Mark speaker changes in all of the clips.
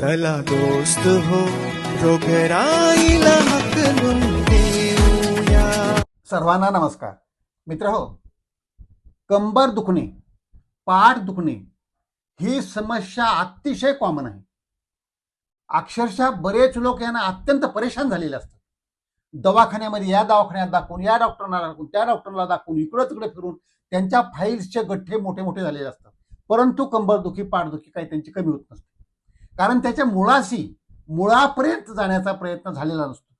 Speaker 1: चला दोस्त हो रोगराईला हकलून देऊया.
Speaker 2: सर्वांना नमस्कार. मित्र हो कंबर दुखणे पाठ दुखणे ही समस्या अतिशय कॉमन आहे. अक्षरशः बरेच लोक यांना अत्यंत परेशान झालेले असतात. दवाखान्यामध्ये या दवाखान्यात दाखवून या डॉक्टरना दाखवून त्या डॉक्टरला दाखवून इकडं तिकडे फिरून त्यांच्या फाईल्सचे गठ्ठे मोठे मोठे झालेले असतात. परंतु कंबरदुखी पाठदुखी काही त्यांची कमी होत नसते. कारण त्याच्या मुळाशी मुळापर्यंत जाण्याचा प्रयत्न झालेला नसतो.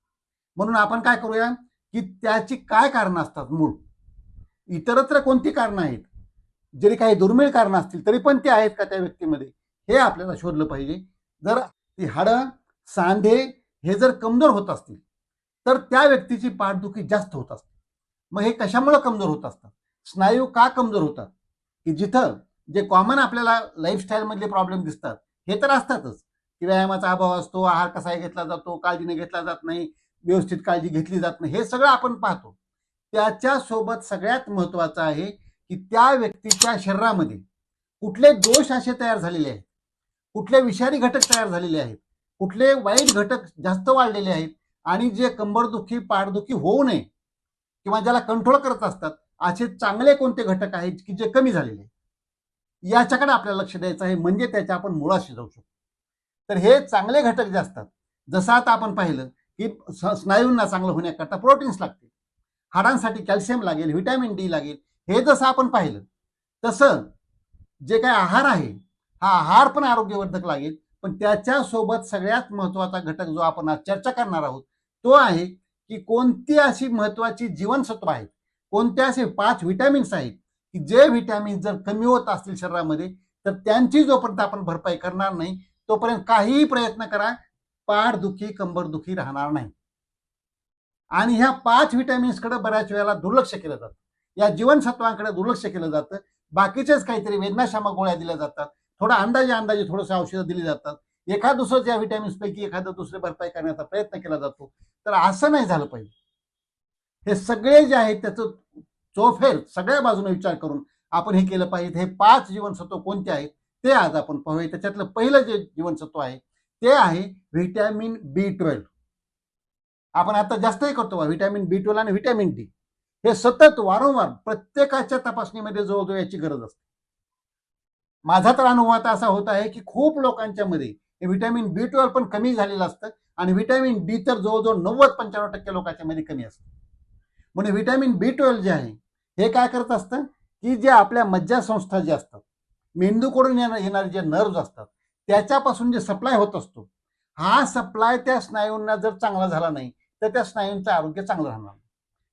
Speaker 2: म्हणून आपण काय करूया की त्याची काय कारणं असतात मूळ? इतरत्र कोणती कारणं आहेत? जरी काही दुर्मिळ कारणं असतील तरी पण ते आहेत का त्या व्यक्तीमध्ये? हे आपल्याला शोधलं पाहिजे. जर ती हाडं सांधे हे जर कमजोर होत असतील तर त्या व्यक्तीची पाठदुखी जास्त होत असते. मग हे कशामुळे कमजोर होत असतात स्नायू का कमजोर होतात? की जिथं जे कॉमन आपल्याला लाईफस्टाईलमधले प्रॉब्लेम दिसतात हे तर असतातच. की व्यायामाचा अभाव असतो आहार कसा घेतला जातो काळजीने घेतला जात नाही व्यवस्थित काळजी घेतली जात नाही हे सगळं आपण पाहतो. त्याच्यासोबत सगळ्यात महत्वाचं आहे की त्या व्यक्तीच्या शरीरामध्ये कुठले दोष असे तयार झालेले आहेत? कुठले विषारी घटक तयार झालेले आहेत? कुठले वाईट घटक जास्त वाढलेले आहेत? आणि जे कंबरदुखी पाठदुखी होऊ नये किंवा ज्याला कंट्रोल करत असतात असे चांगले कोणते घटक आहेत की जे कमी झालेले आहेत? याच्याकडे आपल्याला लक्ष द्यायचं आहे. म्हणजे त्याच्या आपण मुळाशी जाऊ शकतो. तर हे चांगले घटक जे असतात जसं आता आपण पाहिलं की स्नायूंना चांगलं होण्याकरता प्रोटीन्स लागतील. हाडांसाठी कॅल्शियम लागेल व्हिटॅमिन डी लागेल. हे जसं आपण पाहिलं तसं जे काय आहार आहे हा आहार पण आरोग्यवर्धक लागेल. पण त्याच्यासोबत सगळ्यात महत्त्वाचा घटक जो आपण आज चर्चा करणार आहोत तो आहे की कोणती अशी महत्वाची जीवनसत्व आहेत कोणत्या असे पाच व्हिटॅमिन्स आहेत की जे व्हिटॅमिन जर कमी होत असतील शरीरामध्ये तर त्यांची जोपर्यंत आपण भरपाई करणार नाही तोपर्यंत काहीही प्रयत्न करा पाठदुखी कंबरदुखी राहणार नाही. आणि ह्या पाच व्हिटॅमिन्सकडे बऱ्याच वेळेला दुर्लक्ष केलं जातं. या जीवनसत्वांकडे दुर्लक्ष केलं जातं. बाकीचेच काहीतरी वेदनाशामक गोळ्या दिल्या जातात. थोडा अंदाजे अंदाजे थोडंसं औषधं दिली जातात. एखाद दुसरं या व्हिटॅमिन्सपैकी एखादं दुसरे भरपाई करण्याचा प्रयत्न केला जातो तर असं नाही झालं पाहिजे. हे सगळे जे आहेत त्याचं चोफेर सगळ्या बाजूने विचार करून आपण हे केलं पाहिजे. हे पाच जीवनसत्व कोणते आहेत? ते आज आपण पाहूया. त्याच्यातलं पहिलं जे जीवनसत्व आहे ते आहे व्हिटॅमिन बी ट्वेल्व. आपण आता जास्तही करतो बा व्हिटॅमिन बी ट्वेल्व आणि व्हिटॅमिन डी. हे सतत वारंवार प्रत्येकाच्या तपासणीमध्ये जवळजवळ याची गरज असते. माझा तर अनुभव आता असा होत आहे की खूप लोकांच्या मध्ये हे व्हिटॅमिन बी ट्वेल्व पण कमी झालेलं असतं आणि व्हिटॅमिन डी तर जवळजवळ नव्वद पंच्याण्णव टक्के लोकांच्या मध्ये कमी असतं. म्हणजे व्हिटॅमिन बी ट्वेल्व जे आहे हे काय करत असतं? की जे आपल्या मज्जासंस्था जे असतात मेंदूकडून येणार येणारे जे नर्व्ज असतात त्याच्यापासून जे सप्लाय होत असतो हा सप्लाय त्या स्नायूंना जर चांगला झाला नाही तर त्या स्नायूंचं आरोग्य चांगलं राहणार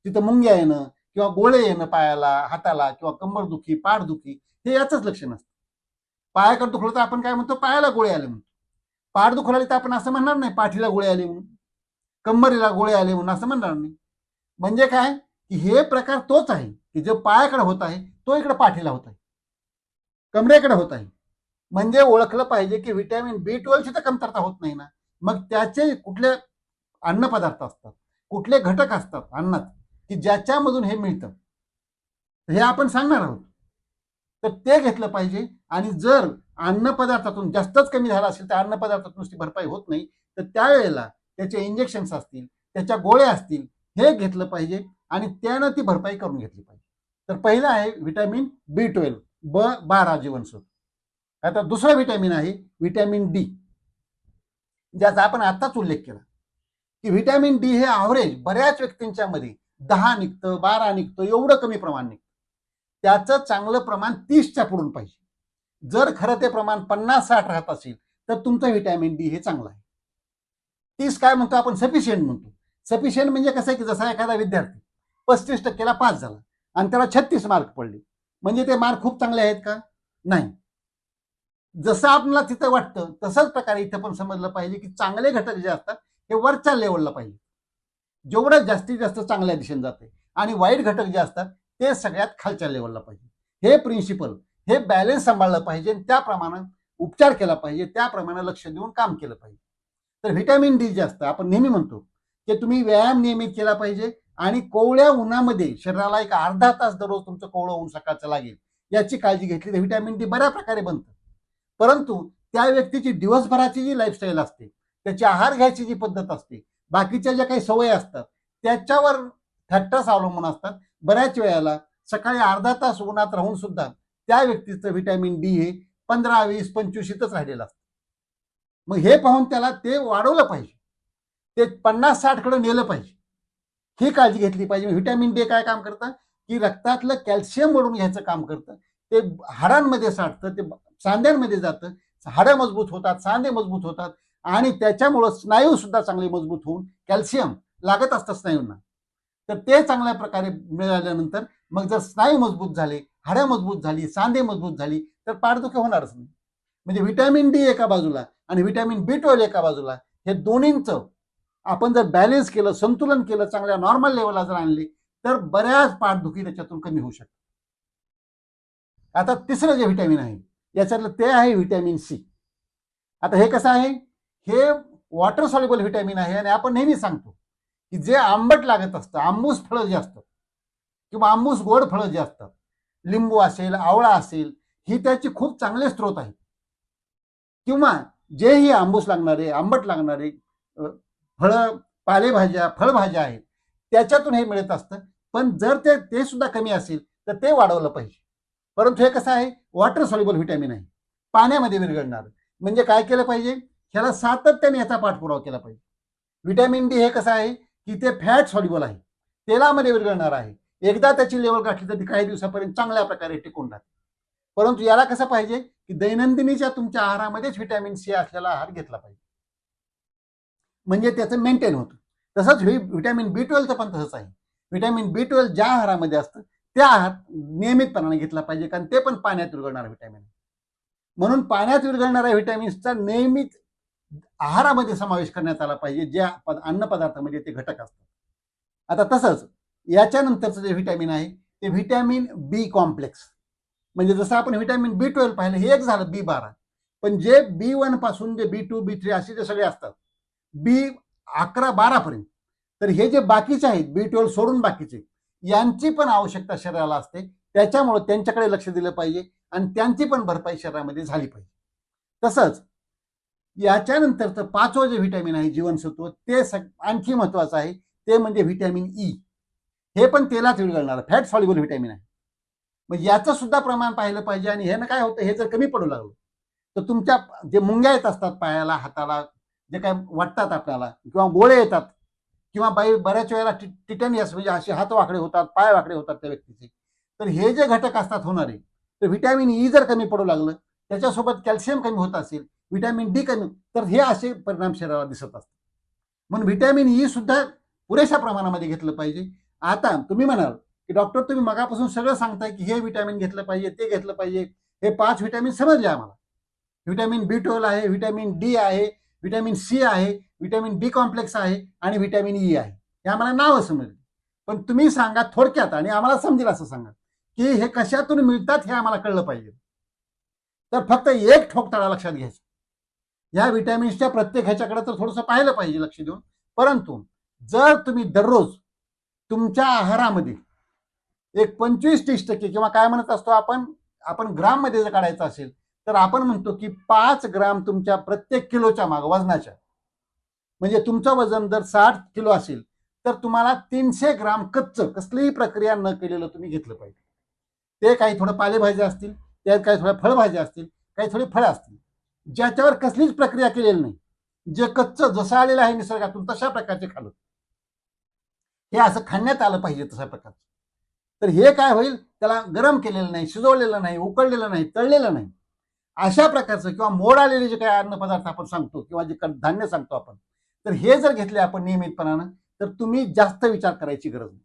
Speaker 2: तिथं मुंग्या येणं किंवा गोळे येणं पायाला हाताला किंवा कंबरदुखी पाठदुखी हे याचंच लक्षण असतं. पायाकडे दुखलं तर आपण काय म्हणतो? पायाला गोळे आले म्हणतो. पाठ दुखवली तर आपण असं म्हणणार नाही पाठीला गोळे आले म्हणून. कंबरीला गोळे आले म्हणून असं म्हणणार नाही. म्हणजे काय? की हे प्रकार तोच आहे. की जो पायाकडे होत आहे तो इकडे पाठीला होत आहे. कमरेकडे होत आहे. म्हणजे ओळखलं पाहिजे की व्हिटॅमिन बी ट्वेल्वची तर कमतरता होत नाही ना. मग त्याचे कुठले अन्नपदार्थ असतात कुठले घटक असतात अन्नात की ज्याच्यामधून हे मिळतं? हे आपण सांगणार आहोत. तर ते घेतलं पाहिजे आणि जर अन्नपदार्थातून जास्तच कमी झाला असेल तर अन्नपदार्थातून ती भरपाई होत नाही. तर त्यावेळेला त्याचे इंजेक्शन्स असतील त्याच्या गोळ्या असतील हे घेतलं पाहिजे. आणि त्यानं ती भरपाई करून घेतली पाहिजे. तर पहिलं आहे व्हिटॅमिन बी ट्वेल्व ब बारा जीवनसत्व. आता दुसरं व्हिटॅमिन आहे व्हिटॅमिन डी. ज्याचा आपण आत्ताच उल्लेख केला. की व्हिटॅमिन डी हे ॲव्हरेज बऱ्याच व्यक्तींच्या मध्ये दहा निघतं बारा निघतं एवढं कमी प्रमाण निघतं. त्याचं चांगलं प्रमाण तीसच्या पुढून पाहिजे. जर खरं ते प्रमाण पन्नास साठ राहत असेल तर तुमचं व्हिटॅमिन डी हे चांगलं आहे. तीस काय म्हणतो आपण? सफिशियंट म्हणतो. सफिशियंट म्हणजे कसं आहे की जसा एखादा विद्यार्थी पस्तीस टक्केला पास झाला. आणि त्याला छत्तीस मार्क पडले. म्हणजे ते मार्क खूप चांगले आहेत का? नाही. जसं आपल्याला तिथं वाटतं तसंच प्रकारे इथं पण समजलं पाहिजे की चांगले घटक जे असतात हे वरच्या लेवलला पाहिजे. जेवढं जास्तीत जास्त चांगल्या दिशेने जाते आणि वाईट घटक जे असतात ते सगळ्यात खालच्या लेवलला पाहिजे. हे प्रिन्सिपल हे बॅलन्स सांभाळलं पाहिजे आणि त्याप्रमाणे उपचार केला पाहिजे. त्याप्रमाणे लक्ष देऊन काम केलं पाहिजे. तर व्हिटॅमिन डी जे असतं आपण नेहमी म्हणतो की तुम्ही व्यायाम नियमित केला पाहिजे आणि कोवळ्या उन्हामध्ये शरीराला एक अर्धा तास दररोज तुमचं कोवळं ऊन सकाळचं लागेल. याची काळजी घेतली तर व्हिटॅमिन डी बऱ्या प्रकारे बनतं. परंतु त्या व्यक्तीची दिवसभराची जी लाईफस्टाईल असते त्याची आहार घ्यायची जी पद्धत असते बाकीच्या ज्या काही सवयी असतात त्याच्यावर फॅक्टर्स अवलंबून असतात. बऱ्याच वेळेला सकाळी अर्धा तास उन्हात राहून सुद्धा त्या व्यक्तीचं व्हिटॅमिन डी हे पंधरा वीस पंचवीसच राहिलेलं असतं. मग हे पाहून त्याला ते वाढवलं पाहिजे. ते पन्नास साठकडे नेलं पाहिजे. ही काळजी घेतली पाहिजे. व्हिटॅमिन डी काय काम करतं? की रक्तातलं कॅल्शियम ओढून घ्यायचं काम करतं. ते हाडांमध्ये साठतं ते सांध्यांमध्ये जातं. हाडं मजबूत होतात सांधे मजबूत होतात. आणि त्याच्यामुळं स्नायू सुद्धा चांगले मजबूत होऊन कॅल्शियम लागत असतं स्नायूंना. तर ते चांगल्या प्रकारे मिळाल्यानंतर मग जर स्नायू मजबूत झाले हाडं मजबूत झाली सांधे मजबूत झाली तर पाठदुखी होणारच नाही. म्हणजे व्हिटॅमिन डी एका बाजूला आणि व्हिटॅमिन बी ट्वेल्व एका बाजूला हे दोन्हींचं आपण जर बॅलेन्स केलं संतुलन केलं चांगल्या नॉर्मल लेवलला जर आणले तर बऱ्याच पाठदुखी त्याच्यातून कमी होऊ शकते आता तिसरं जे व्हिटॅमिन आहे याच्यातलं ते आहे व्हिटॅमिन सी आता हे कसं आहे? हे वॉटर सॉल्युबल व्हिटॅमिन आहे आणि आपण नेहमी सांगतो की जे आंबट लागत असतं आंबूस फळं जे असतं किंवा आंबूस गोड फळं जे असतात लिंबू असेल आवळा असेल ही त्याची खूप चांगले स्रोत आहेत. किंवा जेही आंबूस लागणारे आंबट लागणारे फळं पालेभाज्या फळभाज्या आहेत त्याच्यातून हे मिळत असतं. पण जर ते ते सुद्धा कमी असेल तर ते वाढवलं पाहिजे. परंतु हे कसं आहे? वॉटर सॉल्युबल व्हिटॅमिन आहे. पाण्यामध्ये विरघडणार म्हणजे काय केलं पाहिजे? ह्याला सातत्याने याचा पाठपुरावा केला पाहिजे. व्हिटॅमिन डी हे कसं आहे? की ते फॅट सॉल्युबल आहे. तेलामध्ये विरघळणार आहे. एकदा त्याची लेवल गाठली तर ती काही दिवसापर्यंत चांगल्या प्रकारे टिकून राहते. परंतु याला कसं पाहिजे? की दैनंदिनीच्या तुमच्या आहारामध्येच व्हिटॅमिन सी असलेला आहार घेतला पाहिजे. म्हणजे त्याचं मेंटेन होतं. तसंच व्हिटॅमिन बी ट्वेल्वचं पण तसंच आहे. व्हिटॅमिन बी ट्वेल्व ज्या आहारामध्ये असतं त्या आहार नियमितपणाने घेतला पाहिजे कारण ते पण पाण्यात विरघळणारा व्हिटॅमिन म्हणून पाण्यात विरघळणाऱ्या व्हिटॅमिन्सचा नियमित आहारामध्ये समावेश करण्यात आला पाहिजे ज्या पद- अन्नपदार्थामध्ये ते घटक असतात. आता तसंच याच्यानंतरचं जे व्हिटॅमिन आहे ते व्हिटॅमिन बी कॉम्प्लेक्स म्हणजे जसं आपण व्हिटॅमिन बी ट्वेल्व पाहिलं हे एक झालं बी बारा. पण जे बी वनपासून जे बी टू बी थ्री असे जे सगळे असतात बी अकरा बारापर्यंत तर हे जे बाकीचे आहेत बी ट्वेल्व सोडून बाकीचे यांची पण आवश्यकता शरीराला असते. त्याच्यामुळे त्यांच्याकडे लक्ष दिलं पाहिजे आणि त्यांची पण भरपाई शरीरामध्ये झाली पाहिजे. तसंच याच्यानंतरचं पाचवं जे व्हिटॅमिन आहे जीवनसत्व ते सग आणखी महत्वाचं आहे ते म्हणजे व्हिटॅमिन ई. हे पण तेलात विरघळणार फॅट सॉल्युबल व्हिटॅमिन आहे. मग याचं सुद्धा प्रमाण पाहिलं पाहिजे आणि ह्यानं काय होतं हे जर कमी पडू लागलं तर तुमच्या जे मुंग्या येत असतात पायाला हाताला जे काय वाटतात आपल्याला किंवा गोळे येतात किंवा बाई बऱ्याच वेळेला टिटनियस म्हणजे असे हात वाकडे होतात पाय वाकडे होतात त्या व्यक्तीचे. तर हे जे घटक असतात होणारे तर व्हिटॅमिन ई जर कमी पडू लागलं त्याच्यासोबत कॅल्शियम कमी होत असेल व्हिटॅमिन डी कमी तर हे असे परिणाम शरीराला दिसत असतात. म्हणून व्हिटॅमिन ई सुद्धा पुरेशा प्रमाणामध्ये घेतलं पाहिजे. आता तुम्ही म्हणाल की डॉक्टर तुम्ही मगापासून सगळं सांगताय की हे व्हिटॅमिन घेतलं पाहिजे ते घेतलं पाहिजे. हे पाच व्हिटॅमिन समजले आम्हाला. व्हिटॅमिन बी ट्वेल्व आहे व्हिटॅमिन डी आहे व्हिटॅमिन सी आहे व्हिटॅमिन बी कॉम्प्लेक्स आहे आणि व्हिटॅमिन ई e आहे. हे आम्हाला नावं समजली. पण तुम्ही सांगा थोडक्यात आणि आम्हाला समजेल असं सांगा की हे कशातून मिळतात हे आम्हाला कळलं पाहिजे. तर फक्त एक ठोकताळा लक्षात घ्यायचा. या व्हिटॅमिन्सच्या प्रत्येक ह्याच्याकडे तर थोडंसं पाहिलं पाहिजे लक्ष देऊन. परंतु जर तुम्ही दररोज तुमच्या आहारामध्ये एक पंचवीस तीस टक्के किंवा काय म्हणत असतो आपण आपण ग्राममध्ये जर काढायचं असेल तर आपण म्हणतो की पाच ग्राम तुमच्या प्रत्येक किलोच्या माग वजनाच्या. म्हणजे तुमचं वजन जर साठ किलो असेल तर तुम्हाला तीनशे ग्राम कच्च कसलीही प्रक्रिया न केलेलं तुम्ही घेतलं पाहिजे. ते काही थोडं पालेभाज्या असतील त्यात काही थोड्या फळभाज्या असतील काही थोडी फळं असतील. ज्याच्यावर कसलीच प्रक्रिया केलेली नाही. जे कच्च जसं आलेलं आहे निसर्गातून तशा प्रकारचे खालो हे असं खाण्यात आलं पाहिजे तशा प्रकारचं. तर हे काय होईल? त्याला गरम केलेलं नाही शिजवलेलं नाही उकळलेलं नाही तळलेलं नाही. अशा प्रकारचं किंवा मोड आलेले जे काही अन्नपदार्थ आपण सांगतो किंवा जे क- धान्य सांगतो आपण तर हे जर घेतले आपण नियमितपणानं तर तुम्ही जास्त विचार करायची गरज नाही.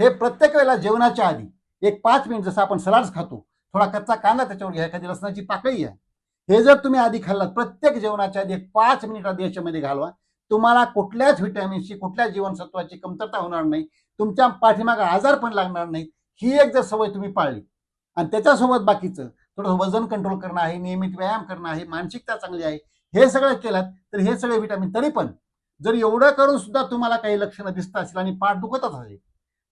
Speaker 2: हे प्रत्येक वेळेला जेवणाच्या आधी एक पाच मिनिट जसं आपण सलाड्स खातो थोडा कच्चा कांदा त्याच्यावर घ्या एखादी लसणाची पाकळी घ्या. हे जर तुम्ही आधी खाल्लात प्रत्येक जेवणाच्या आधी एक पाच मिनिट आधी याच्यामध्ये घालवा. तुम्हाला कुठल्याच व्हिटॅमिनची कुठल्या जीवनसत्वाची कमतरता होणार नाही. तुमच्या पाठीमागे आजार पण लागणार नाही ही एक जर सवय तुम्ही पाळली. आणि त्याच्यासोबत बाकीचं थोडं वजन कंट्रोल करणं आहे नियमित व्यायाम करणं आहे मानसिकता चांगली आहे हे सगळं केलं तर हे सगळे व्हिटॅमिन तरी पण जर एवढं करून सुद्धा तुम्हाला काही लक्षणं दिसत असेल आणि पाठ दुखतच असेल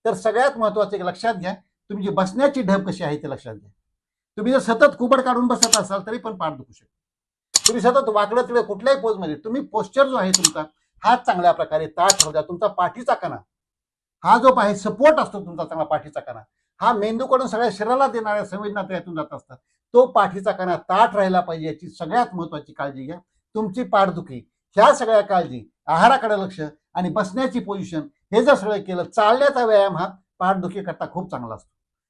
Speaker 2: तर सगळ्यात महत्वाचं एक लक्षात घ्या तुमची बसण्याची ढब कशी आहे ते लक्षात घ्या. तुम्ही जर सतत कुबड काढून बसत असाल तरी पण पाठ दुखू शकतो. तुम्ही सतत वाकडं तिकडे कुठल्याही पोजमध्ये तुम्ही पोस्चर जो आहे तुमचा हा चांगल्या प्रकारे ताट ठेवू द्या तुमचा पाठीचा कणा हा जो आहे सपोर्ट असतो तुमचा चांगला पाठीचा कणा हा मेंदूकडून सगळ्या शरीराला देणाऱ्या संवेदना त्यातून जात असतात. तो पाठीचा कणा ताट राहिला पाहिजे याची सगळ्यात महत्वाची काळजी घ्या. तुमची पाठदुखी ह्या सगळ्या काळजी आहाराकडे लक्ष आणि बसण्याची पोझिशन हे जर सगळं केलं चालण्याचा व्यायाम हा पाठदुखी करता खूप चांगला असतो.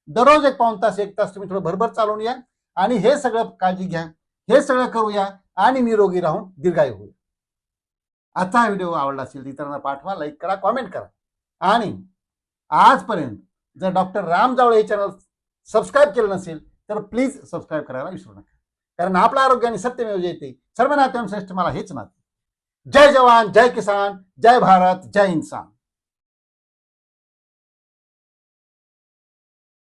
Speaker 2: दररोज एक पाऊन तास एक तास तुम्ही थोडं भरभर चालून या आणि हे सगळं काळजी घ्या हे सगळं करूया आणि निरोगी राहून दीर्घायू होईल. आजचा हा व्हिडिओ आवडला असेल इतरांना पाठवा लाईक करा कॉमेंट करा. आणि आजपर्यंत जर डॉक्टर राम जावळे हे चॅनल सबस्क्राईब केलं नसेल तर प्लीज सबस्क्राईब करायला विसरू नका. कारण आपलं आरोग्य आणि सत्यमेव जयते सर्व नात्यांश्रेष्ठ मला हेच नाते. जय जवान जय किसान जय भारत जय इन्सान.